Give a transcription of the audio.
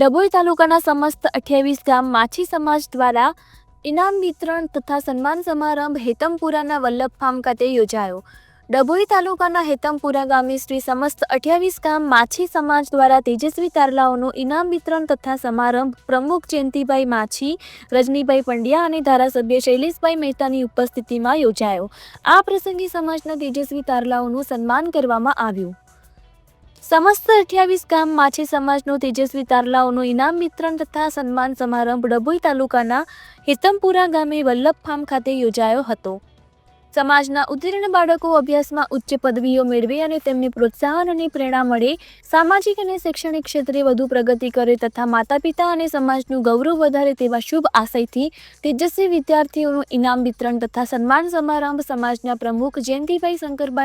ડભોઈ તાલુકાના સમસ્ત અઠ્યાવીસ ગામ માછી સમાજ દ્વારા ઇનામ વિતરણ તથા સન્માન સમારંભ હેતમપુરાના વલ્લભ ફાર્મ ખાતે યોજાયો. ડભોઈ તાલુકાના હેતમપુરા ગામે શ્રી સમસ્ત અઠ્યાવીસ ગામ માછી સમાજ દ્વારા તેજસ્વી તારલાઓનું ઇનામ વિતરણ તથા સમારંભ પ્રમુખ જયંતિભાઈ માછી, રજનીભાઈ પંડ્યા અને ધારાસભ્ય શૈલેષભાઈ મહેતાની ઉપસ્થિતિમાં યોજાયો. આ પ્રસંગે સમાજના તેજસ્વી તારલાઓનું સન્માન કરવામાં આવ્યું. સમસ્ત અઠ્યાવીસ ગામ માછી સમાજનો તેજસ્વી તારલાઓનું ઇનામ વિતરણ તથા સન્માન સમારંભ ડભોઈ તાલુકાના હિતમપુરા ગામે વલ્લભ ફાર્મ ખાતે યોજાયો હતો. સમાજના ઉત્તીર્ણ બાળકો અભ્યાસમાં ઉચ્ચ પદવીઓ મેળવે અને તેમને પ્રોત્સાહન અને પ્રેરણા મળે, સામાજિક અને શૈક્ષણિક ક્ષેત્રે વધુ પ્રગતિ કરે તથા માતા પિતા અને સમાજનું ગૌરવ વધારે તેવા શુભ આશયથી તેજસ્વી વિદ્યાર્થીઓનું ઇનામ વિતરણ તથા સન્માન સમારંભ સમાજના પ્રમુખ જયંતિભાઈ શંકરભાઈ